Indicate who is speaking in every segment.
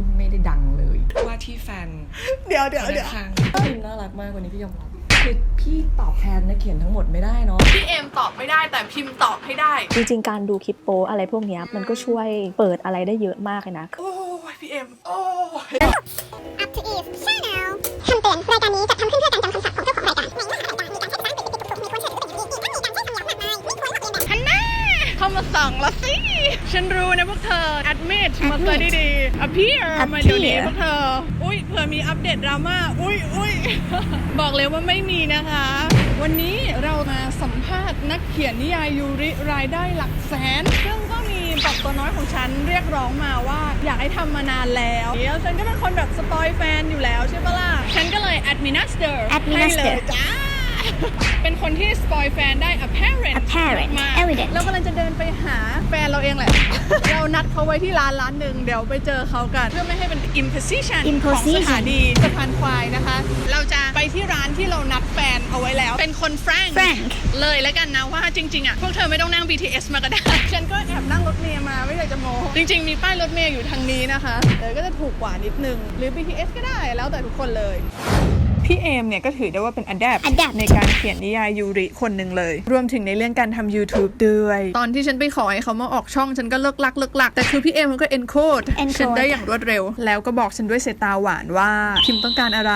Speaker 1: ที่ไม่ได้ดังเลย
Speaker 2: ว่าที่แฟน
Speaker 1: เดี๋ยวเดี๋ยวเดี๋ยว
Speaker 2: ธนาคาร
Speaker 1: พิมพ์น่ารักมากกว่านี้พี่ยอมรับคือพี่ตอบแทนนะเขียนทั้งหมดไม่ได้เนาะ
Speaker 2: พี่เอมตอบไม่ได้แต่พิมพ์ตอบให้ได้
Speaker 3: จริง ๆ การดูคลิปโป๊อะไรพวกเนี้ยมันก็ช่วยเปิดอะไรได้เยอะมากเลยนะ
Speaker 2: โอ้ยพี่เอมโอ้ย
Speaker 4: Up to Eve Channel คำเตือนรายการนี้จัดทำขึ้นเพื่อการจำคำศัพท์ของเจ้าของรายการในเนื้อหารายการมีการใช้ภาษาอังกฤษติดถูกมีควรเชื่อหรือเป็นอย่างยิ่งอีกทั้งมีการใช้คำหยาบมากมายไม่ควรหลอกเลียนแบบ
Speaker 2: ฮันน่าเข้ามาส่องละสิ ฉันรู้นะพวกเธอ admit มาเจอดีๆ appear มาเดี๋ยวนี้พวกเธอ อุ้ยเผื่อมีอัปเดตดราม่า อุ้ยอุ้ยบอกเลยว่าไม่มีนะคะ วันนี้เรามาสัมภาษณ์นักเขียนนิยายยูริรายได้หลักแสน ซึ่งก็มีบอกตัวน้อยของฉันเรียกร้องมาว่าอยากให้ทำมานานแล้วเดี๋ยวฉันก็เป็นคนแบบสปอยแฟนอยู่แล้วใช่ปะล่ะ ฉันก็เลย administer ให้เลย
Speaker 3: Administer
Speaker 2: จ้า เป็นคนที่สปอยแฟนได้ apparent
Speaker 3: Apparent
Speaker 2: มาก
Speaker 3: Evident
Speaker 2: เรากำลังจะเดินไปหาแฟนเราเองแหละ เรานัดเขาไว้ที่ร้านร้านหนึ่งเดี๋ยวไปเจอเขากัน เพื่อไม่ให้เป็น imposition ของ
Speaker 3: Imposition
Speaker 2: สถานีสะพานควายนะคะ เราจะไปที่ร้านที่เรานัดแฟนเอาไว้แล้ว เป็นคน frank
Speaker 3: Frank
Speaker 2: เลยแล้วกันนะว่าจริงๆอะพวกเธอไม่ต้องนั่ง BTS มาก็ได้ ฉันก็แอบนั่งรถเมล์มาไม่อยากจะโมจริงๆมีป้ายรถเมล์อยู่ทางนี้นะคะเออก็จะถูกกว่านิดนึงหรือ BTS ก็ได้แล้วแต่ทุกคนเลย พี่เอมเนี่ยก็ถือได้ว่าเป็น adapt
Speaker 3: Adapt
Speaker 2: ในการเขียนนิยายยูริคนหนึ่งเลย รวมถึงในเรื่องการทำ YouTube ด้วย ตอนที่ฉันไปขอให้เขามาออกช่องฉันก็เลิกลักเลิกลัก แต่คือพี่เอมมันก็ encode
Speaker 3: Encode
Speaker 2: ฉันได้อย่างรวดเร็ว แล้วก็บอกฉันด้วยสายตาหวานว่าพิมพ์ต้องการอะไร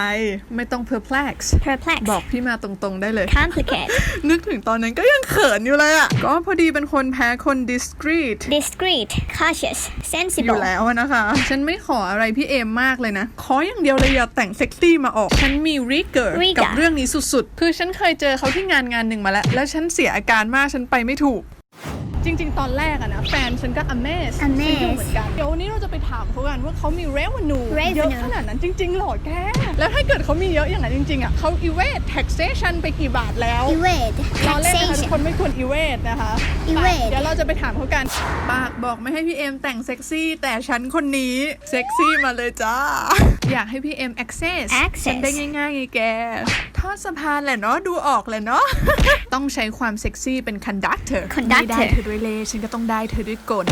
Speaker 2: ไม่ต้อง perplex
Speaker 3: perplex
Speaker 2: บอกพี่มาตรงๆได้เลย
Speaker 3: complicate
Speaker 2: นึกถึงตอนนั้นก็ยังเขินอยู่เลยอะก็พอดีเป็นคนแพ้คน discreet
Speaker 3: discreet cautious
Speaker 2: อยู่
Speaker 3: sensible
Speaker 2: แล้วอะนะคะ ฉันไม่ขออะไรพี่เอมมากเลยนะ ขออย่างเดียวเลยอย่าแต่งเซ็กซี่มาออก ฉันมี rigor
Speaker 3: Rigor
Speaker 2: กับเรื่องนี้สุดๆ คือฉันเคยเจอเขาที่งานงานหนึ่งมาแล้ว แล้วฉันเสียอาการมากฉันไปไม่ถูก จริง ๆ ตอนแรกอะนะแฟนฉันก็ amaze ฉัน
Speaker 3: Amaze
Speaker 2: อยู่เหมือนกัน เดี๋ยววันนี้เราจะไปถามเขากันว่าเขามี revenue
Speaker 3: Revenue
Speaker 2: เยอะขนาดนั้นจริง ๆ หรอแก แล้วถ้าเกิดเขามีเยอะอย่างนั้นจริง ๆอะเขา evade taxation ไปกี่บาทแล้ว
Speaker 3: evade
Speaker 2: ล้อเล่นนะคะทุก
Speaker 3: taxation
Speaker 2: คนไม่ควรอีเวทนะคะ
Speaker 3: evade
Speaker 2: ไปเดี๋ยวเราจะไปถามเขากันปากบอกไม่ให้พี่เอ็มแต่งเซ็กซี่แต่ฉันคนนี้เซ็กซี่มาเลยจ้า อยากให้พี่เอ็ม access
Speaker 3: access
Speaker 2: ฉันได้ง่ายๆไงแกทอดสะพานแหละเนาะดูออกเลยเนาะต้องใช้ความเซ็กซี่เป็น conductor
Speaker 3: Conductor
Speaker 2: ไม่ได้เธอด้วยเล่ห์ฉันก็ต้องได้เธอด้วยกล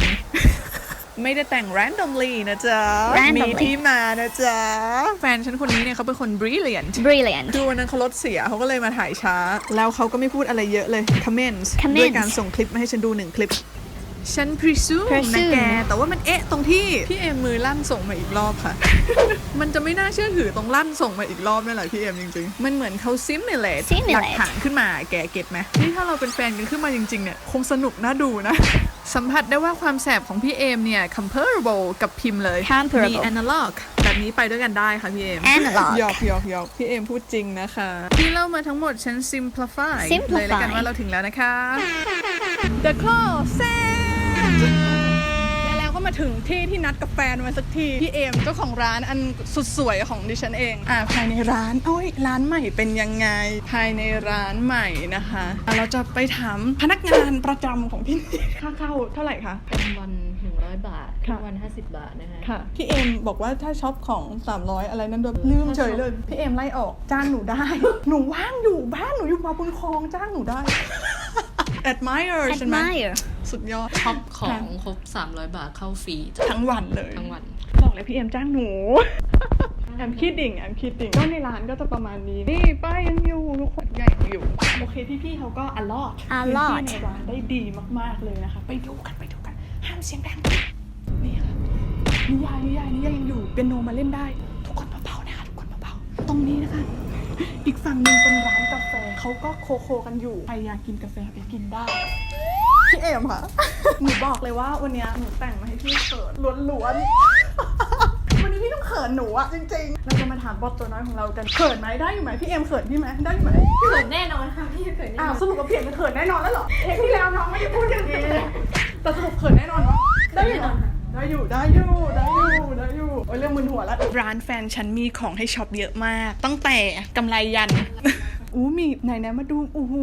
Speaker 2: ไม่ได้แต่ง randomly นะจ๊ะ
Speaker 3: Randomly
Speaker 2: มีที่มานะจ๊ะ แฟนฉันคนนี้เนี่ยเขาเป็นคน brilliant
Speaker 3: brilliant
Speaker 2: คือวันนั้นเขารถเสียเขาก็เลยมาถ่ายช้า แล้วเขาก็ไม่พูดอะไรเยอะเลย comments
Speaker 3: Comments
Speaker 2: ด้วยการส่งคลิปมาให้ฉันดูหนึ่งคลิป ฉัน presume นะ
Speaker 3: Presume
Speaker 2: แก แต่ว่ามันเอ๊ะตรงที่ พี่เอ็มมือลั่นส่งมาอีกรอบค่ะ มันจะไม่น่าเชื่อถือตรงลั่นส่งมาอีกรอบนี่แหละพี่เอ็มจริงๆ มันเหมือนเขา simulate
Speaker 3: Simulate
Speaker 2: หลักฐานขึ้นมาแกเก็ตไหมนี่ถ้าเราเป็นแฟนกันขึ้นมาจริงๆเนี่ยคงสนุกน่าดูนะ สัมผัสได้ว่าความแสบของพี่เอมเนี่ย comparable กับพิมพ์เลย
Speaker 3: Comparable
Speaker 2: มี analog แบบนี้ไปด้วยกันได้ค่ะพี่เอม
Speaker 3: Analog
Speaker 2: หยอกหยอกหยอกพี่เอมพูดจริงนะคะ ที่เล่ามาทั้งหมดฉัน simplify
Speaker 3: Simplify
Speaker 2: เลยแล้วกันว่าเราถึงแล้วนะคะ The Closet และแล้วก็มาถึงที่ที่นัดกับแฟนมาสักทีพี่เอมเจ้าของร้านอันสุดสวยของดิฉันเอง อ่าภายในร้านโอ้ยร้านใหม่เป็นยังไง ภายในร้านใหม่นะคะอะเราจะไปถามพนักงานประจำของที่นี่ค่าเข้าเท่าไหร่คะ
Speaker 1: เป็นวัน100บาท
Speaker 2: ค่ะ
Speaker 1: วัน50บาทนะคะ
Speaker 2: ค่ะพี่เอมบอกว่าถ้าช็อปของ 300 อะไรนั้นด้วยลืมเฉยเลย พี่เอมไล่ออกจ้างหนูได้ หนูว่างอยู่บ้านหนูอยู่มาบุญคลองจ้างหนูได้ admire ใช่ไหม
Speaker 3: admire
Speaker 2: สุดยอด
Speaker 1: ช็อปของครบ 300 บาทเข้าฟรี
Speaker 2: ทั้งวันเลย
Speaker 1: ทั้งวัน
Speaker 2: บอกเลยพี่เอ็มจ้างหนูแอมคิดดิ่งแอมคิดดิ่งก็ในร้านก็จะประมาณนี้ นี่ป้ายยังอยู่ทุกคนใหญ่ยังอยู่ โอเคพี่ๆเขาก็อลอด
Speaker 3: allot
Speaker 2: ในร้านได้ดีมากๆเลยนะคะ ไปดูกันไปดูกัน ห้ามเสียงดังนี่ค่ะนิยายนิยายนิยายยังอยู่เปียโนมาเล่นได้ ทุกคนเบาๆนะคะทุกคนเบาๆตรงนี้นะคะ อีกฝั่งหนึ่งเป็นร้านกาแฟเขาก็โคโคกันอยู่ใครอยากกินกาแฟไปกินได้ พี่เอมค่ะ หนูบอกเลยว่าวันเนี้ยหนูแต่งมาให้พี่เขินล้วนๆ วันนี้พี่ต้องเขินหนูอะจริงๆ เราจะมาถามบอสตัวน้อยของเรากัน เขินไหมได้อยู่ไหมพี่เอมเขินพี่ไหมได้อยู่ไหม
Speaker 1: เขินแน่นอนค่ะพี่เขินแน่น
Speaker 2: อ้า
Speaker 1: อ
Speaker 2: วนสรุปกับเพียงเขินแน่นอนแล้วเหรอเทปที่แล้วน้องไม่ได้พูดอย่างนี้แต่สรุปเขินแน่นอนเนาะได้อยู่นะได้อยู่ได้อยู่ได้อยู่ได้อยู่โอ้ยเรื่องมึนหัวแล้วร้านแฟนฉันมีของให้ช็อปเยอะมาก ตั้งแต่กำไรยัน อู้มีไหนนะมาดูโอ้โห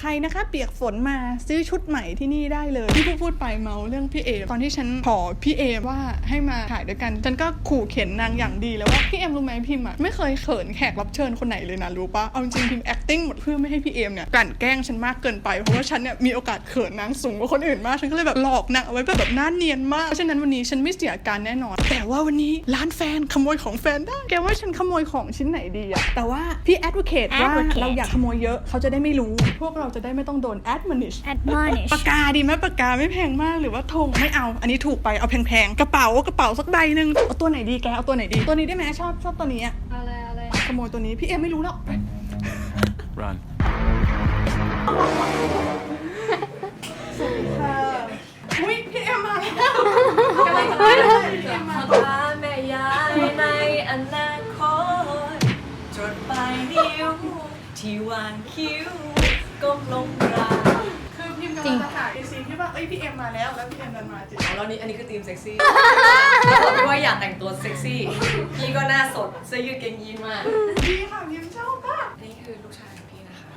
Speaker 2: ใครนะคะ เปียกฝนมาซื้อชุดใหม่ที่นี่ได้เลยที่พูดพูดไปเมาเรื่องพี่เอตอนที่ฉันขอพี่เอว่าให้มาถ่ายด้วยกันฉันก็ขู่เข็นนางอย่างดีแล้วว่าพี่เอมรู้ไหมพิมอะไม่เคยเขินแขกรับเชิญคนไหนเลยนะรู้ปะเอาจริงๆพิม acting หมดเพื่อไม่ให้พี่เอมเนี่ยกลั่นแกล้งฉันมากเกินไปเพราะว่าฉันเนี่ยมีโอกาสเขินนางสูงกว่าคนอื่นมากฉันก็เลยแบบหลอกนางเอาไว้แบบหน้าเนียนมากเพราะฉะนั้นวันนี้ฉันไม่เสียการแน่นอน แต่ว่าวันนี้ร้านแฟนขโมยของแฟนได้แกว่าฉันขโมยของชิ้นไหนดีอะแต่ว่าพี่ advocate ว่าเราอยากขโมยเยอะเขาจะได้ไม่รู้ พวกเราจะได้ไม่ต้องโดน admonish
Speaker 3: admonish
Speaker 2: ปากกาดีไหมปากกาไม่แพงมากหรือว่าธงไม่เอา อันนี้ถูกไปเอาแพงๆ กระเป๋ากระเป๋าสักใบหนึ่งเอาตัวไหนดีแกเอาตัวไหนดี ตัวนี้ได้ไหมชอบชอบตัวนี้อะ
Speaker 3: อะไรอะไร
Speaker 2: ขโมยตัวนี้พี่เอ็มไม่รู้หรอก
Speaker 5: Run.
Speaker 2: อุ้ยพี่เอ็มมาแล้ว
Speaker 1: กำลังจะมาพ่อตาแม่ยายในอนาคตจดปลายนิ้ว ที่วางคิ้วก้มลงกราบ
Speaker 2: คือพิมพ์กำลังจะถ่ายไอซีที่ว่าเอ้ยพี่เอ็มมาแล้วแล้วพี่เอ็มเดินมาจริง
Speaker 1: เอาแล้วนี่อันนี้คือธีมเซ็กซี่แล้วบอกพี่ว่าอยากแต่งตัวเซ็กซี่ พี่ก็หน้าสดเสื้อยืดเกงยีนมาก
Speaker 2: ดีค่ะพิมชอบมาก
Speaker 1: นี่คือลูกชายของพี่นะคะ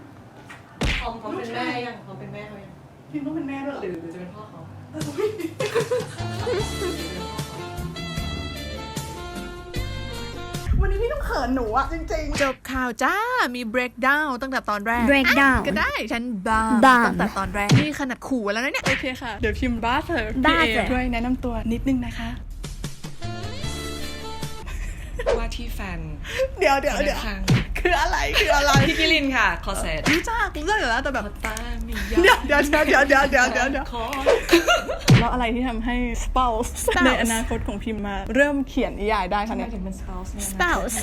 Speaker 1: พร้อมพร้อมเป็นแม่ยังพร้อมเป็นแม่เขายัง
Speaker 2: พิมต้องเป็นแม่ด้วยเหรอ
Speaker 1: หรือหรือจะเป็นพ่อเขา
Speaker 2: วันนี้พี่ต้องเขินหนูอะจริงๆจบข่าวจ้า มี breakdown ตั้งแต่ตอนแรก
Speaker 3: breakdown
Speaker 2: ก็ได้ ฉันบ้า
Speaker 3: บ้า
Speaker 2: ตั้งแต่ตอนแรก นี่ขนาดขู่ไว้แล้วนะเนี่ย โอเคค่ะ เดี๋ยวพิมพ์บ้าเธอ
Speaker 3: บ้า
Speaker 2: พี่
Speaker 3: เธ
Speaker 2: เอ
Speaker 3: อ
Speaker 2: ด้วยแนะนำตัวนิดนึงนะคะ
Speaker 1: ว่าที่แฟน
Speaker 2: เดี๋ยวเดี๋ยวเดี๋ยว
Speaker 1: ครั้ง
Speaker 2: คืออะไรคืออะไร
Speaker 1: พี่กิลินค่ะ คอเซ็ต
Speaker 2: รู้จักรู้จักอยู่แล้วแต่แบบ
Speaker 1: ตามี
Speaker 2: เดี๋ยวเดี๋ยวเดี๋ยวเดี๋ยวเดี๋ยวเดี๋ยวเดี๋ยวเดี๋ยวแล้วอะไรที่ทำให้ spouse ในอนาคตของพิมมา เริ่มเขียนนิยายได้คะเนี่ย
Speaker 1: ถึงเป็น spouse เนี่ยนะ
Speaker 3: spouse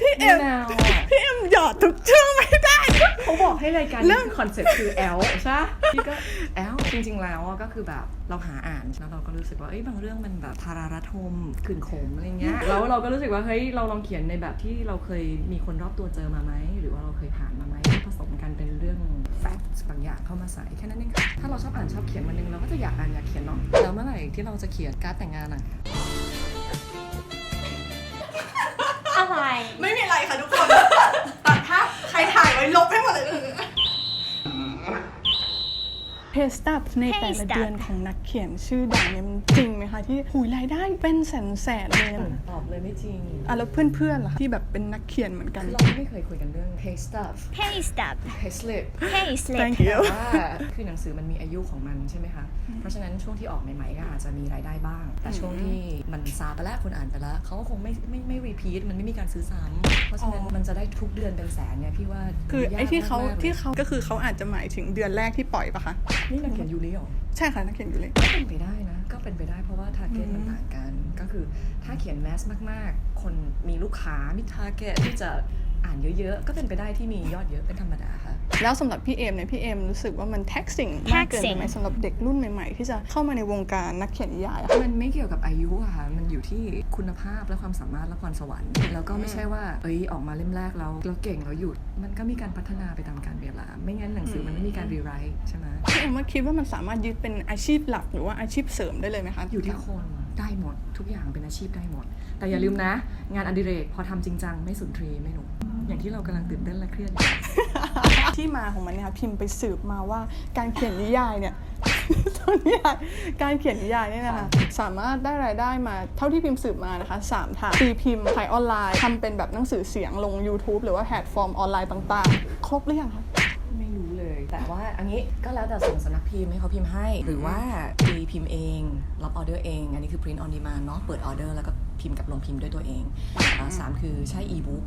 Speaker 2: พี่เอ็ม
Speaker 1: แอะ
Speaker 2: พี่เอ็มหยอดทุกชื่อไม่ได้
Speaker 1: เขาบอกให้รายการ
Speaker 2: เริ่
Speaker 1: นี้
Speaker 2: ม
Speaker 1: คอนเซ็ปต์คือแอลใช่ปะพี่ก็แอลจริง ๆ แล้วอะก็คือแบบเราหาอ่านแล้วเราก็รู้สึกว่าเอ้ยบางเรื่องมันแบบทารารัฐมขื่นขมอะไรเงี้ยแล้วเราก็รู้สึกว่าเฮ้ยเราลองเขียนในแบบที่เราเคยมีคนรอบตัวเจอมาไหมหรือว่าเราเคยผ่านมาไหมผสมกันเป็นเรื่อง ฟกต์บางอย่างเข้ามาใส่แค่นั้นเองค่ะถ้าเราชอบอ่านชอบเขียนวันหนึงเราก็จะอยากอ่านอยากเขียนเนาะแล้วเมื่อไหร่ที่เราจะเขียนการ์ดแต่งงานอะ
Speaker 3: อะไร
Speaker 2: ไม่มีอะไรค่ะทุกคน ตัดภาพใครถ่ายไว้ลบให้หมดเลย เพสตับในแต่ละ
Speaker 3: Pay stub
Speaker 2: เดือนของนักเขียนชื่อดังเนี่ยมันจริงไหมคะ ที่หุยรายได้เป็นแสนแสนๆเลยอะ
Speaker 1: ตอบเลยไม่จริง
Speaker 2: อะแล้วเพื่อนๆล่ะที่แบบเป็นนักเขียนเหมือนกัน
Speaker 1: คือเราไม่เคยคุยกันเรื่อง pay stuff
Speaker 3: pay stub
Speaker 1: pay slip
Speaker 3: pay slip
Speaker 2: Thank you
Speaker 1: แต่ว่าคือหนังสือมันมีอายุของมันใช่ไหมคะ เพราะฉะนั้นช่วงที่ออกใหม่ๆก็อาจจะมีรายได้บ้าง แต่ช่วงที่มันซาไปแล้วคนอ่านไปแล้วเขาก็คงไม่ไม่ไม่รีพีทมันไม่มีการซื้อซ้ำเพราะฉะนั้น
Speaker 2: อ๋อ
Speaker 1: มันจะได้ทุกเดือนเป็นแสนเนี่ยพี่ว่า
Speaker 2: คือไอ้ที่เขา
Speaker 1: ยกมกๆลย
Speaker 2: ที่เขาก็คือเขาอาจจะหมายถึงเดือนแรกที่ปล่อยปะคะ
Speaker 1: นี่นักเขียนยูริเหรอ
Speaker 2: ใช่ค่ะนักเขียนอยู่เลย
Speaker 1: ก็เป็นไปได้นะ ก็เป็นไปได้เพราะว่าทาร์เก็ตมันต่างกัน ก็คือถ้าเขียนแมสมากๆ คนมีลูกค้ามีทาร์เก็ตที่จะ อ่านเยอะๆ ก็เป็นไปได้ที่มียอดเยอะเป็นธรรมดาค่ะ
Speaker 2: แล้วสำหรับพี่เอมเนี่ยพี่เอมรู้สึกว่ามัน taxing มากเกินไปไหม
Speaker 3: taxing
Speaker 2: สำหรับเด็กรุ่นใหม่ๆ ที่จะเข้ามาในวงการนักเขียนนิยายอะ
Speaker 1: มันไม่เกี่ยวกับอายุอะค่ะมันอยู่ที่คุณภาพและความสามารถและพรสวรรค์ แล้วก็ไม่ใช่ว่าเอ้ยออกมาเล่มแรกแล้วเราเก่งเราหยุด มันก็มีการพัฒนาไปตามกาลเวลา ไม่งั้นหนังสือมันไม่มีการรีไรต์ใช่ไหม
Speaker 2: พี่เอ็มว่าคิดว่ามันสามารถยึดเป็นอาชีพหลักหรือว่าอาชีพเสริมได้เลยไหมคะ
Speaker 1: อยู่ที่คน ได้หมด ทุกอย่างเป็นอาชีพได้หมด แต่อย่าลืมนะ งานอดิเรกพอทำจริงจังไม่สุนทรีย์ไม่หนุกอย่างที่เรากำลังตื่นเต้นและเครียดอยู่
Speaker 2: ที่มาของมันเนี่ยค่ะพิมพ์ไปสืบมาว่าการเขียนนิยายเนี่ยตอนนิยายการเขียนนิยายเนี่ยนะคะสามารถได้รายได้มาเท่าที่พิมพ์สืบมานะคะสามทางตีพิมพ์ขายออนไลน์ทำเป็นแบบหนังสือเสียงลง YouTube หรือว่าแพลตฟอร์มออนไลน์ต่างๆ ครบหรือยังคะ
Speaker 1: ไม่รู้เลย แต่ว่า อันนี้ก็แล้วแต่ส่งสำนักพิมพ์ให้เขาพิมพ์ให้ หรือว่าตีพิมพ์เอง รับออเดอร์เอง อันนี้คือ print on demand เนาะเปิดออเดอร์แล้วก็พิมพ์กับลงพิมพ์ด้วยตัวเองอ่าสามคือใช้ e-book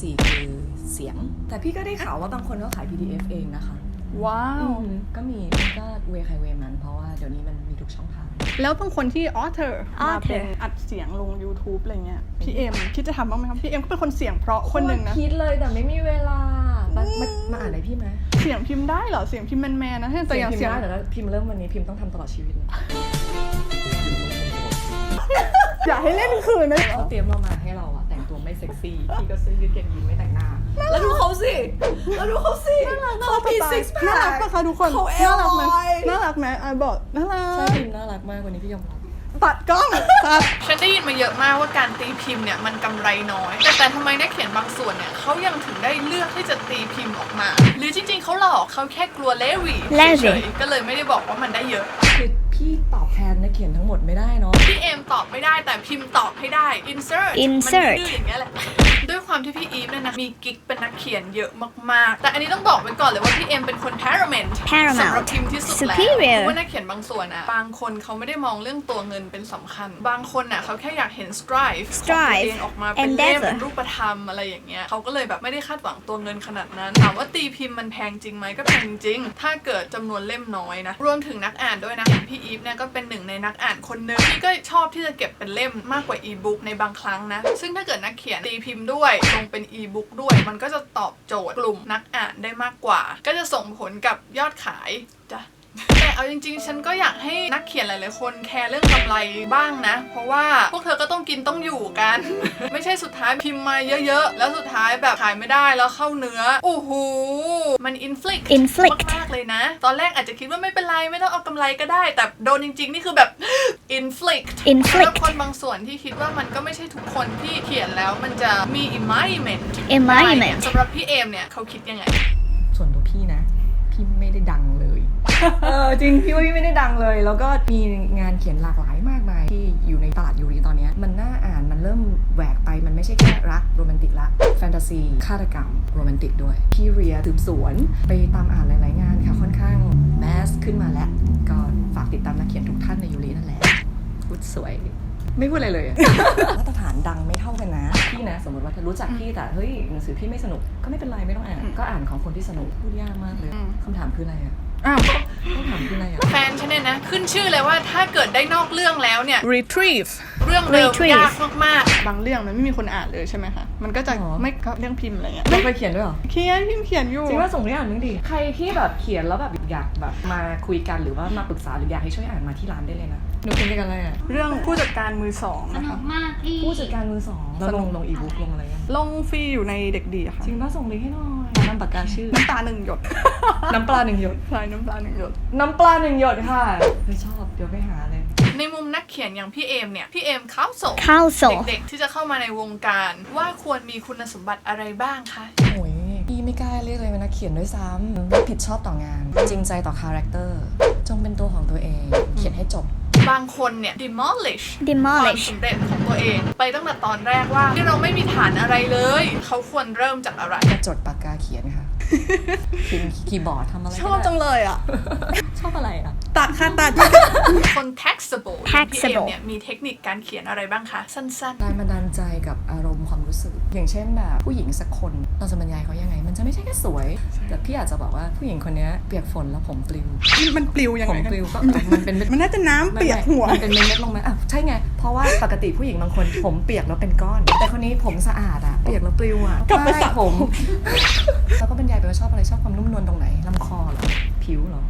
Speaker 1: สี่คือเสียง แต่พี่ก็ได้ข่าวว่าบางคนก็ขาย PDF เองนะคะ
Speaker 2: ว้าว
Speaker 1: ก็มีก็เวใครเวมัน เพราะว่าเดี๋ยวนี้มันมีทุกช่องทาง
Speaker 2: แล้วบางคนที่ author มา
Speaker 3: author
Speaker 2: เป็นอัดเสียงลง YouTube อะไรเงี้ยพี่เอ็มคิดจะทำบ้างไหมครับพี่เอ็มก็เป็นคนเสียงเพราะคนหนึ่งนะ
Speaker 1: คิดเลยแต่ไม่มีเวลา มามามาอ่านอะไรพี่ไหม
Speaker 2: เสียงพิมพ์ได้เหรอ เสียงพิมพ์แมนๆนะแต่
Speaker 1: เสีย
Speaker 2: อย่างง
Speaker 1: พิม
Speaker 2: เสีย
Speaker 1: พ์
Speaker 2: ง
Speaker 1: ได้แต่ถ้าพิมพ์เริ่มวันนี้พิมพ์ต้องทำตลอดชีวิตนะ
Speaker 2: อย่าให้เล่นคืนนะ
Speaker 1: เขาเตรียมเรามาให้เราอะแต่งตัวไม่เซ็กซี่พี่ก็เสื้อยืดเกงยีนไม่แต่งหน้า แล้วดูเขาสิแล้วดูเขาสิเขามีซิกแพ
Speaker 2: น่ารัก
Speaker 1: ค
Speaker 2: ปะคะทุกคน
Speaker 1: เขาเอ
Speaker 2: น่า
Speaker 1: ล
Speaker 2: รักไหม
Speaker 1: ลอย
Speaker 2: น่ารักไหมไอบอกน่ารั
Speaker 1: ใช่
Speaker 2: ก
Speaker 1: พิมพ์น่ารักมากวันนี้พี่ยอมรับ
Speaker 2: ตัดกล้องตัดฉันได้ยินมาเยอะมากว่าการตีพิมพ์เนี่ยมันกำไรน้อย แต่แต่ทำไมนักเขียนบางส่วนเนี่ยเขายังถึงได้เลือกที่จะตีพิมพ์ออกมา หรือจริงๆเขาหลอกเขาแค่กลัวเลวี
Speaker 3: เลวี
Speaker 2: เฉยๆก็เลยไม่ได้บอกว่ามันได้เยอะ
Speaker 1: คือ พี่ตอบแทนนักเขียนทั้งหมดไม่ได้เนาะ
Speaker 2: พี่เอมตอบไม่ได้แต่พิมพ์ตอบให้ได้ insert
Speaker 3: Insert
Speaker 2: มันดื้ออย่างเงี้ยแหละ ด้วยความที่พี่อีฟเนี่ยนะมีกิ๊กเป็นนักเขียนเยอะมากๆ แต่อันนี้ต้องบอกไว้ก่อนเลยว่าพี่เอมเป็นคน paramount
Speaker 3: Paramount
Speaker 2: สำหรับพิมพ์ที่สุดแล้ว
Speaker 3: Superior
Speaker 2: เพราะว่านักเขียนบางส่วนอะบางคนเขาไม่ได้มองเรื่องตัวเงินเป็นสำคัญ บางคนอะเขาแค่อยากเห็น strive ของตัว
Speaker 3: Strive
Speaker 2: เองออกมาเป็นเล่ม
Speaker 3: Endeavor
Speaker 2: เป็นรูปธรรมอะไรอย่างเงี้ยเขาก็เลยแบบไม่ได้คาดหวังตัวเงินขนาดนั้นถามว่าตีพิมพ์มันแพงจริงไหมก็แพงจริง ถ้าเกิดจำนวนเล่มน้อยนะรวมถึงนักอ่านด้วยนะอย่างพี่อีฟเนี่ยก็เป็นหนึ่งในนักอ่านคนหนึ่งที่ก็ชอบที่จะเก็บเป็นเล่มมากกว่าอีบุ๊กในบางครั้งนะ ซึ่งถ้าเกิดนักเขียนตีพิมพ์ด้วยลงเป็นอีบุ๊กด้วย มันก็จะตอบโจทย์กลุ่มนักอ่านได้มากกว่า ก็จะส่งผลกับยอดขาย แต่เอาจริงๆ ฉันก็อยากให้นักเขียนหลายๆ คนแคร์เรื่องกำไรบ้างนะ เพราะว่าพวกเธอก็ต้องกินต้องอยู่กัน ไม่ใช่สุดท้ายพิมพ์มาเยอะๆ แล้วสุดท้ายแบบขายไม่ได้แล้วเข้าเนื้อโอ้โหมันอินฟลิก
Speaker 3: Inflict
Speaker 2: มากๆเลยนะ ตอนแรกอาจจะคิดว่าไม่เป็นไรไม่ต้องเอากำไรก็ได้ แต่โดนจริงๆ นี่คือแบบ inflict
Speaker 3: Inflict
Speaker 2: แล้วคนบางส่วนที่คิดว่ามันก็ไม่ใช่ทุกคนที่เขียนแล้วมันจะมี imagination
Speaker 3: Imagination
Speaker 2: สำหรับพี่เอมเนี่ยเขาคิดยังไง
Speaker 1: ส่วนตัวพี่นะ พี่ไม่ได้ดัง เลยเออจริงพี่ว่าพี่ไม่ได้ดังเลย แล้วก็มีงานเขียนหลากหลายมากมาย ที่อยู่ในตลาดยูรีตอนเนี้ยมันน่าอ่านมันเริ่มแหวกไปมันไม่ใช่แค่รักโรแมนติกละแฟนตาซีฆาตกรรมโรแมนติกด้วย พี่เรียสืบสวนไปตามอ่านหลาย ๆ งานค่ะค่อนข้างแมสขึ้นมาแล้วก็ฝากติดตามนักเขียนทุกท่านในยูรีนั่นแหละพูดสวยไม่พูดอะไรเลยอะมาตรฐานดังไม่เท่ากันนะ พี่นะ สมมติว่าถ้ารู้จักพี่แต่เฮ้ยหนังสือพี่ไม่สนุกก็ไม่เป็นไรไม่ต้องอ่าน ก็อ่านของคนที่สนุกพูดยากมากเลย
Speaker 2: อืม
Speaker 1: คำถามคืออะไรอะ
Speaker 2: อ้าว
Speaker 1: คำถามคืออะไรอะ
Speaker 2: แฟนฉันเนี่ยนะ ขึ้นชื่อเลยว่าถ้าเกิดได้นอกเรื่องแล้วเนี่ย retrieve เรื่องเดิม
Speaker 3: Retrieve
Speaker 2: ยากมากๆบางเรื่องมันไม่มีคนอ่านเลยใช่ไหมคะ มันก็จะไม่ก็เรื่องพิมพ์อะไรเงี้ย
Speaker 1: เราเคยเขียนด้วยเหรอ
Speaker 2: เขียนพิมพ์เขียนอยู่
Speaker 1: จริงว่าส่งให้อ่านมึงดิ ใครที่แบบเขียนแล้วแบบอยากแบบมาคุยกันหรือว่ามาปรึกษาหรืออยากให้ช่วยอ่านมาที่ร้านได้เลยนะ หนูเขียนด้วยกันอะไรอะ
Speaker 2: เรื่องผู้จัดการมือสองนะคะ
Speaker 1: ผู้จัดการมือสองเราลงลงอีบุ๊กลงอะไรยัง
Speaker 2: ลงฟรีอยู่ในเด็กดีอะค่ะ
Speaker 1: จริงป่ะส่งลิงก์ให้หน่อยน้ำ ปากกาชื่อ
Speaker 2: น้ำตาหนึ่งหยด
Speaker 1: น้ำปลาหนึ่งหยด
Speaker 2: ใช่น้ำตาหนึ่งหยด
Speaker 1: น้ำปลาหนึ่งหยดค่ะไม่ชอบ เดี๋ยวไปหาเลย
Speaker 2: ในมุมนักเขียนอย่างพี่เอมเนี่ย พี่เอมเขาส่ง
Speaker 3: Counsel
Speaker 2: เด็กๆที่จะเข้ามาในวงการ ว่าควรมีคุณสมบัติอะไรบ้างคะ
Speaker 1: โอ้ยพี่ไม่กล้าเรียกเลยเป็นนักเขียนด้วยซ้ำรับผิดชอบต่องาน จริงใจต่อคาแรคเตอร์ จงเป็นตัวของตัวเอง เขียนให้จบ
Speaker 2: บางคนเนี่ย demolish ความ
Speaker 3: demolish
Speaker 2: สำเร็จของตัวเอง ไปตั้งแต่ตอนแรกว่าที่เราไม่มีฐานอะไรเลย เขาควรเริ่มจากอะไร
Speaker 1: กระจดปากกาเขียน ค่ะพิมพ์คีย์บอร์ดทำอะไรก็
Speaker 2: ชอบจัง
Speaker 1: ได้
Speaker 2: เลยอะ
Speaker 1: ชอบอะไรอะ
Speaker 2: ตัดค่ะตัด คน taxable พี่เอม
Speaker 3: Taxable
Speaker 2: เนี่ยมีเทคนิคการเขียนอะไรบ้างคะ สั้น
Speaker 1: แรงบันดาลใจกับอารมณ์ความรู้สึก อย่างเช่นแบบผู้หญิงสักคนเราจะบรรยายเขายังไง มันจะไม่ใช่แค่สวย แต่พี่อาจจะบอกว่าผู้หญิงคนเนี้ยเปียกฝนแล้วผมปลิว
Speaker 2: ๆมันปลิวยัง
Speaker 1: ผ
Speaker 2: ไง
Speaker 1: ม
Speaker 2: คะ
Speaker 1: ปลิวก็เออมันเป็นเม็ด
Speaker 2: มันน่าจะน้ำเปียกหัว
Speaker 1: มันเป็นเม็ดๆลงมาอะใช่ไง เพราะว่าปกติผู้หญิงบางคนผมเปียกแล้วเป็นก้อน แต่คนนี้ผมสะอาดอะเปียกแล้วปลิวอะ
Speaker 2: กลับไปสระ
Speaker 1: ใช่ผม แล้วก็บรรยายไปว่าชอบอะไรชอบความนุ่มนวลตรงไหนลำคอเหรอผิวเหรอ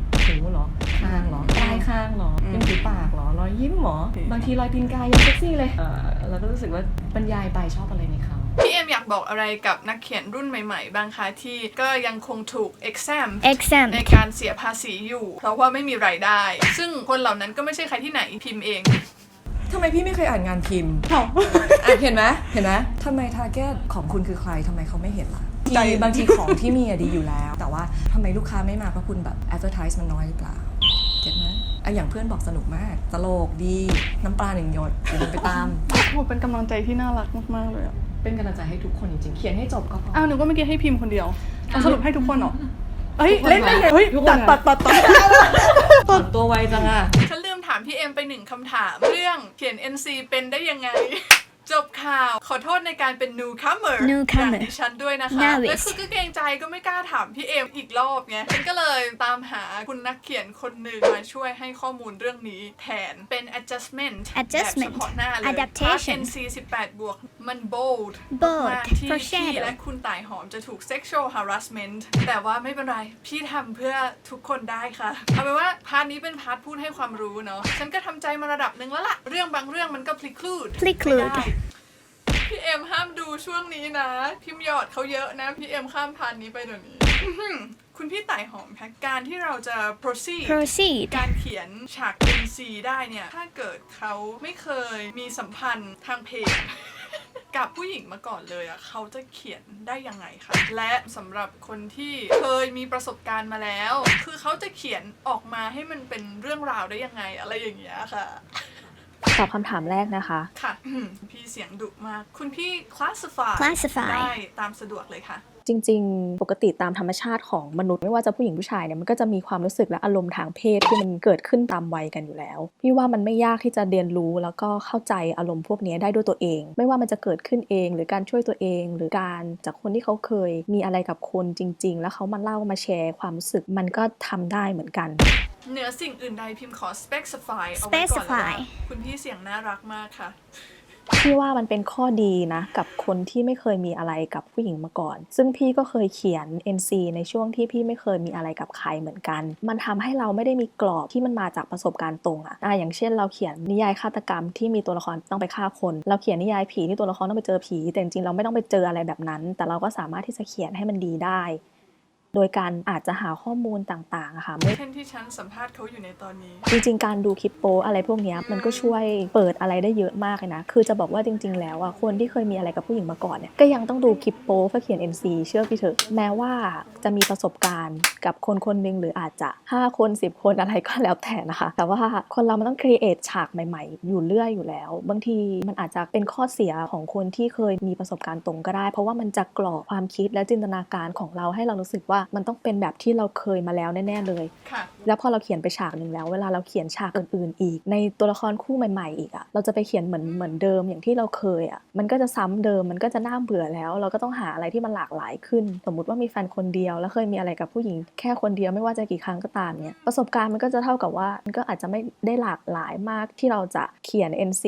Speaker 1: หูเหรอคางเหรอปลายคางเหรอริมฝีปากเหรอรอยยิ้มเหรอบางทีรอยตีนกายยังเซ็กซี่เลยเออแล้วก็รู้สึกว่าบรรยายไปชอบอะไรในเขา
Speaker 2: พี่เอมอยากบอกอะไรกับนักเขียนรุ่นใหม่ๆ บ้างคะที่ก็ยังคงถูก exam
Speaker 3: exam
Speaker 2: ในการเสียภาษีอยู่ เพราะว่าไม่มีรายได้ ซึ่งคนเหล่านั้นก็ไม่ใช่ใครที่ไหนพิมพ์เอง
Speaker 1: ทำไมพี่ไม่เคยอ่านงานพิมพ์อะเห็นไหมเห็นไหมทำไมทาร์เก็ตของคุณคือใครทำไมเขาไม่เห็นล่ะ
Speaker 2: ใจ
Speaker 1: ทีบางทีของที่มีอะดีอยู่แล้ว แต่ว่าทำไมลูกค้าไม่มาเพราะคุณแบบ advertise มันน้อยหรือเปล่าเก็ตไหมอะอย่างเพื่อนบอกสนุกมาก ตลกดีน้ำปลาหนึ่งหยดเดี๋ยวมันไปตาม
Speaker 2: โอ้โหเป็นกำลังใจที่น่ารักมากๆเลยอะ
Speaker 1: เป็นกำลังใจให้ทุกคนจริงๆ เขียนให้จบก็พอ
Speaker 2: อ้าวนึกว่าเมื่อกี้ให้พิมพ์คนเดียวเอาสรุปให้ทุกคนเหรอเฮ้ย
Speaker 1: ทุกคน
Speaker 2: เล่นได้ไงเฮ้ย
Speaker 1: ทุกคน
Speaker 2: ตัด
Speaker 1: อะ
Speaker 2: ตัดตัดตัด
Speaker 1: ตัวไวจังอะ
Speaker 2: ฉันลืมถามพี่เอ็มไปหนึ่งคำถามเรื่องเขียน NC เป็นได้ยังไง จบข่าวขอโทษในการเป็น newcomer
Speaker 3: Newcomer
Speaker 2: อย่างดิฉันด้วยนะคะ
Speaker 3: Novice
Speaker 2: และคือก็เกรงใจก็ไม่กล้าถามพี่เอ็มอีกรอบไงฉันก็เลยตามหาคุณนักเขียนคนหนึ่งมาช่วยให้ข้อมูลเรื่องนี้แทนเป็น adjustment แบบ
Speaker 3: Adjustment
Speaker 2: เฉพาะหน้าเลย
Speaker 3: Adaptation
Speaker 2: Part NC 18 บวกมัน bold
Speaker 3: Bold
Speaker 2: มากที่
Speaker 3: Foreshadow
Speaker 2: พี่และคุณต่ายหอมจะถูก sexual harassment แต่ว่าไม่เป็นไร พี่ทำเพื่อทุกคนได้ค่ะเอาเป็นว่าพาร์ทนี้เป็นพาร์ทพูดให้ความรู้เนาะฉันก็ทำใจมาระดับหนึ่งแล้วล่ะ เรื่องบางเรื่องมันก็พลิกคลูด
Speaker 3: Preclude
Speaker 2: ไม่ได้ พี่เอ็มห้ามดูช่วงนี้นะ พิมพ์หยอดเขาเยอะนะ พี่เอ็มข้ามพาร์ทนี้ไปเดี๋ยวนี้อื้อหือคุณพี่ต่ายหอมคะการที่เราจะ proceed
Speaker 6: proceed
Speaker 2: การเขียนฉาก NC ได้เนี่ย ถ้าเกิดเขาไม่เคยมีสัมพันธ์ทางเพศ กับผู้หญิงมาก่อนเลยอะเขาจะเขียนได้ยังไงคะ และสำหรับคนที่เคยมีประสบการณ์มาแล้ว คือเขาจะเขียนออกมาให้มันเป็นเรื่องราวได้ยังไง อะไรอย่างเงี้ยค่ะ
Speaker 3: ตอบคำถามแรกนะคะ
Speaker 2: ค่ะอืมพี่เสียงดุมาก คุณพี่ classify
Speaker 6: classify
Speaker 2: ได้ตามสะดวกเลยค่ะ
Speaker 3: จริง ๆ ปกติตามธรรมชาติของมนุษย์ไม่ว่าจะผู้หญิงผู้ชายเนี่ยมันก็จะมีความรู้สึกและอารมณ์ทางเพศที่มันเกิดขึ้นตามวัยกันอยู่แล้ว พี่ว่ามันไม่ยากที่จะเรียนรู้แล้วก็เข้าใจอารมณ์พวกนี้ได้ด้วยตัวเอง ไม่ว่ามันจะเกิดขึ้นเอง หรือการช่วยตัวเอง หรือการจากคนที่เขาเคยมีอะไรกับคนจริง ๆ แล้วเขามาเล่ามาแชร์ความรู้สึกมันก็ทำได้เหมือนกัน
Speaker 2: เหนือสิ่งอื่นใดพิมพ์ขอ specify เอาไว้ก่อนเลยว่า
Speaker 6: specify
Speaker 2: คุณพี่เสียงน่ารักมากค่ะ
Speaker 3: พี่ว่ามันเป็นข้อดีนะ กับคนที่ไม่เคยมีอะไรกับผู้หญิงมาก่อน ซึ่งพี่ก็เคยเขียน NC ในช่วงที่พี่ไม่เคยมีอะไรกับใครเหมือนกัน มันทำให้เราไม่ได้มีกรอบที่มันมาจากประสบการณ์ตรงอะอะอย่างเช่น เราเขียนนิยายฆาตกรรมที่มีตัวละครต้องไปฆ่าคน เราเขียนนิยายผีที่ตัวละครต้องไปเจอผี แต่จริงๆเราไม่ต้องไปเจออะไรแบบนั้น แต่เราก็สามารถที่จะเขียนให้มันดีได้ โดยการอาจจะหาข้อมูลต่างๆอะค่ะไม่
Speaker 2: เช่นที่ฉันสัมภาษณ์เขาอยู่ในตอนนี้
Speaker 3: จริง ๆ การดูคลิปโป๊อะไรพวกเนี้ยมันก็ช่วยเปิดอะไรได้เยอะมากเลยนะ คือจะบอกว่าจริง ๆ แล้วอะคนที่เคยมีอะไรกับผู้หญิงมาก่อนเนี่ยก็ยังต้องดูคลิปโป๊เพื่อเขียน NC เชื่อพี่เถอะแม้ว่าจะมีประสบการณ์กับคนคนหนึ่งหรืออาจจะ 5 คน 10 คนอะไรก็แล้วแต่นะคะ แต่ว่าคนเรามันต้องครีเอทฉากใหม่ ๆ อยู่เรื่อยอยู่แล้ว บางทีมันอาจจะเป็นข้อเสียของคนที่เคยมีประสบการณ์ตรงก็ได้ เพราะว่ามันจะกรอกความคิดและจินตนาการของเราให้เรารู้สึกว่ามันต้องเป็นแบบที่เราเคยมาแล้วแน่ๆเลย
Speaker 2: ค่ะ
Speaker 3: แล้วพอเราเขียนไปฉากหนึ่งแล้ว เวลาเราเขียนฉากอื่นๆ อีก ในตัวละครคู่ใหม่ ๆ อีกอะเราจะไปเขียนเหมือนเหมือนเดิมอย่างที่เราเคยอะมันก็จะซ้ำเดิมมันก็จะน่าเบื่อแล้ว เราก็ต้องหาอะไรที่มันหลากหลายขึ้น สมมุติว่ามีแฟนคนเดียว แล้วเคยมีอะไรกับผู้หญิงแค่คนเดียวไม่ว่าจะกี่ครั้งก็ตามเนี่ยประสบการณ์มันก็จะเท่ากับว่ามันก็อาจจะไม่ได้หลากหลายมากที่เราจะเขียน NC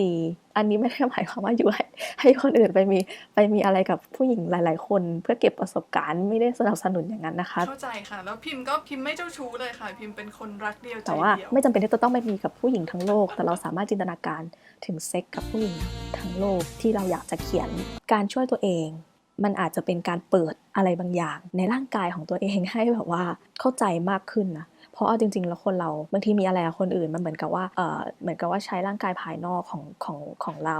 Speaker 3: อันนี้ไม่ได้หมายความว่าอยู่ให้ให้คนอื่นไปมีไปมีอะไรกับผู้หญิงหลาย ๆ คน เพื่อเก็บประสบการณ์ไม่ได้สนับสนุนอย่างนั้นนะคะ
Speaker 2: เข้าใจค่ะ แล้วพิมพ์ก็พิมพ์ไม่เจ้าชู้เลยค่ะ พิมพ์เป็นคนรักเดียวใจ
Speaker 3: แต่ว่า
Speaker 2: เดียว
Speaker 3: ไม่จำเป็นที่จะต้องไปมีกับผู้หญิงทั้งโลก แต่เราสามารถจินตนาการถึงเซ็กกับผู้หญิงทั้งโลกที่เราอยากจะเขียนการช่วยตัวเอง มันอาจจะเป็นการเปิดอะไรบางอย่าง ในร่างกายของตัวเองให้แบบว่าเข้าใจมากขึ้นนะเพ ราะเอาจริง ๆ แล้วคนเราบางทีมีอะไรกับคนอื่นมันเหมือนกับว่าเออเหมือนกับว่าใช้ร่างกายภายนอกของของของเรา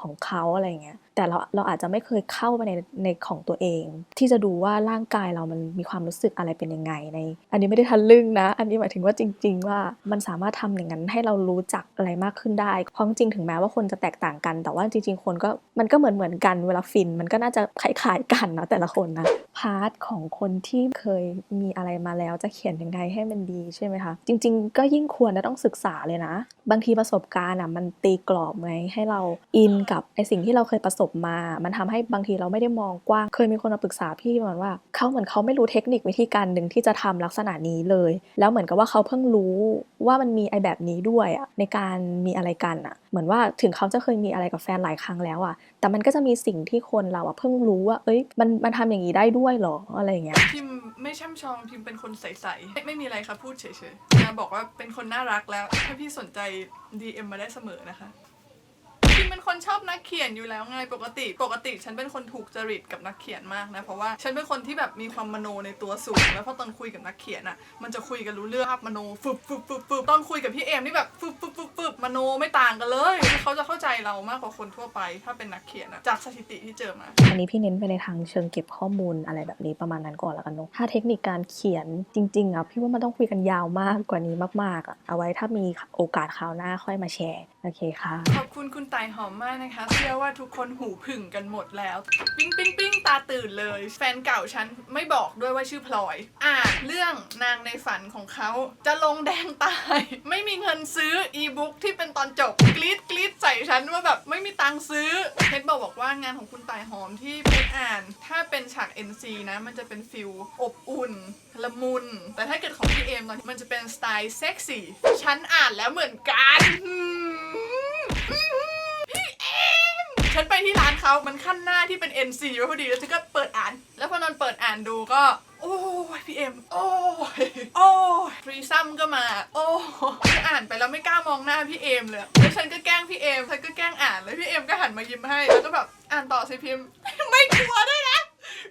Speaker 3: ของเขาอะไรเงี้ย แต่เราเราอาจจะไม่เคยเข้าไปในในของตัวเอง ที่จะดูว่าร่างกายเรามันมีความรู้สึกอะไรเป็นยังไงใน อันนี้ไม่ได้ทันลึ่งนะ อันนี้หมายถึงว่าจริง ๆ ว่ามันสามารถทำอย่างนั้นให้เรารู้จักอะไรมากขึ้นได้เพราะจริงถึงแม้ว่าคนจะแตกต่างกัน แต่ว่าจริง ๆ คนก็มันก็เหมือนเหมือนกันเวลาฟิน มันก็น่าจะคล้ายๆกันนะแต่ละคนนะพาร์ทของคนที่เคยมีอะไรมาแล้วจะเขียนยังไงให้มันดีใช่ไหมคะจริง ๆ ก็ยิ่งควรจะต้องศึกษาเลยนะ บางทีประสบการณ์อะมันตีกรอบไงให้เราอินกับไอสิ่งที่เราเคยประสบมา มันทำให้บางทีเราไม่ได้มองกว้าง เคยมีคนมาปรึกษาพี่เหมือนว่าเขาเหมือนเขาไม่รู้เทคนิควิธีการหนึ่งที่จะทำลักษณะนี้เลย แล้วเหมือนกับว่าเขาเพิ่งรู้ว่ามันมีไอแบบนี้ด้วยอะในการมีอะไรกันอะเหมือนว่าถึงเขาจะเคยมีอะไรกับแฟนหลายครั้งแล้วอะแต่มันก็จะมีสิ่งที่คนเราอะเพิ่งรู้ว่า เอ้ย มันมันทำอย่างนี้ได้ด้วยเหรออะไรอย่างเงี้ย
Speaker 2: พิมไม่ช่ำชองพิมเป็นคนใสๆไม่ไม่มีอะไรค่ะพูดเฉยๆนะบอกว่าเป็นคนน่ารักแล้วถ้าพี่สนใจ DM มาได้เสมอนะคะ เป็นคนชอบนักเขียนอยู่แล้วไงปกติ ปกติฉันเป็นคนถูกจริตกับนักเขียนมากนะเพราะว่าฉันเป็นคนที่แบบมีความมโนในตัวสูงแล้วพอตอนคุยกับนักเขียนอะมันจะคุยกันรู้เรื่องภาพมโนฟึบฟึบฟึบฟึบตอนคุยกับพี่เอมนี่แบบฟึบฟึบฟึบฟึบมโนไม่ต่างกันเลยเขาจะเข้าใจเรามากกว่าคนทั่วไป ถ้าเป็นนักเขียนอะจากสถิติที่เจอมา
Speaker 3: อันนี้พี่เน้นไปในทางเชิงเก็บข้อมูลอะไรแบบนี้ประมาณนั้นก่อนแล้วกันเนอะถ้าเทคนิคการเขียนจริงๆอะพี่ว่ามันต้องคุยกันยาวมากกว่านี้มากๆอะเอาไว้ถ้ามีโอกาสคราวหน้าค่อยมาแชร์โอเคค่ะ
Speaker 2: ขอบคุณคุณไต่หอมมากนะคะเชื่อว่าทุกคนหูผึ่งกันหมดแล้ว ปิ้งปิ้งปิ้งตาตื่นเลย แฟนเก่าฉันไม่บอกด้วยว่าชื่อพลอย อ่านเรื่องนางในฝันของเขาจะลงแดงตาย ไม่มีเงินซื้ออีบุ๊กที่เป็นตอนจบกรีดกรีดใส่ฉันว่าแบบไม่มีตังค์ซื้อเพชรบอกบอกว่างานของคุณไต่หอมที่เพชรอ่าน ถ้าเป็นฉาก NC นะมันจะเป็นฟิลอบอุ่นละมุน แต่ถ้าเกิดของพี่เอมตอนมันจะเป็นสไตล์เซ็กซี่ฉันอ่านแล้วเหมือนกันอืมพี่เอ็ม ฉันไปที่ร้านเขามันขั้นหน้าที่เป็น NC ไว้พอดีแล้วฉันก็เปิดอ่าน แล้วพอนอนเปิดอ่านดูก็ โอ้ยพี่เอ็มโอ้ยโอ้ยฟรีซัมก็มา โอ้ยอ่านไปแล้วไม่กล้ามองหน้าพี่เอ็มเลยแล้วฉันก็แกล้งพี่เอ็มฉันก็แกล้งอ่านแล้วพี่เอ็มก็หันมายิ้มให้แล้วก็แบบอ่านต่อสิพิมพ์ ไม่กลัวด้วยนะ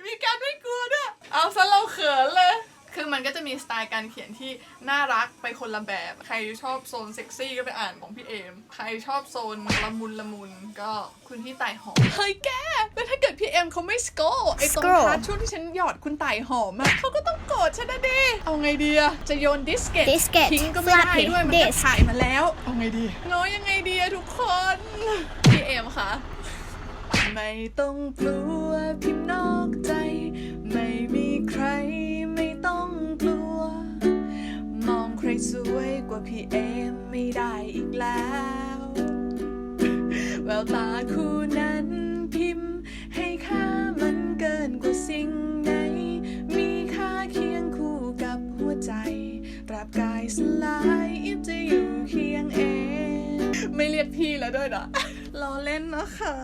Speaker 2: มีการไม่กลัวด้วยเอาซะเราเขินเลย คือมันก็จะมีสไตล์การเขียนที่น่ารักไปคนละแบบ ใครชอบโซนเซ็กซี่ก็ไปอ่านของพี่เอม ใครชอบโซนละมุนละมุนก็คุณพี่ต่ายหอม เฮ้ยแกแล้วถ้าเกิดพี่เอมเขาไม่สโกไอตรง
Speaker 3: Scroll
Speaker 2: พาร์ทช่วงที่ฉันหยอดคุณต่ายหอมอะเขาก็ต้องโกรธฉันนะดิ เอาไงดีอะจะโยนดิสเกต
Speaker 3: Diskette
Speaker 2: ทิ้งก็ไม่ได้
Speaker 3: Flappy
Speaker 2: ด้วยมันก็
Speaker 3: disk
Speaker 2: ถ่ายมาแล้ว เอาไงดีง้อยังไงดีอะทุกคน พี่เอมคะ ไม่ต้องกลัวพิมพ์นอกใจ สวยกว่าพี่เอมไม่ได้อีกแล้ว แววตาคู่นั้นพิมพ์ ให้ค่ามันเกินกว่าสิ่งไหน มีค่าเคียงคู่กับหัวใจราบกายสลายอิบจะอยู่เคียงเองไม่เรียกพี่แล้วด้วยนะรอเล่นนะคะ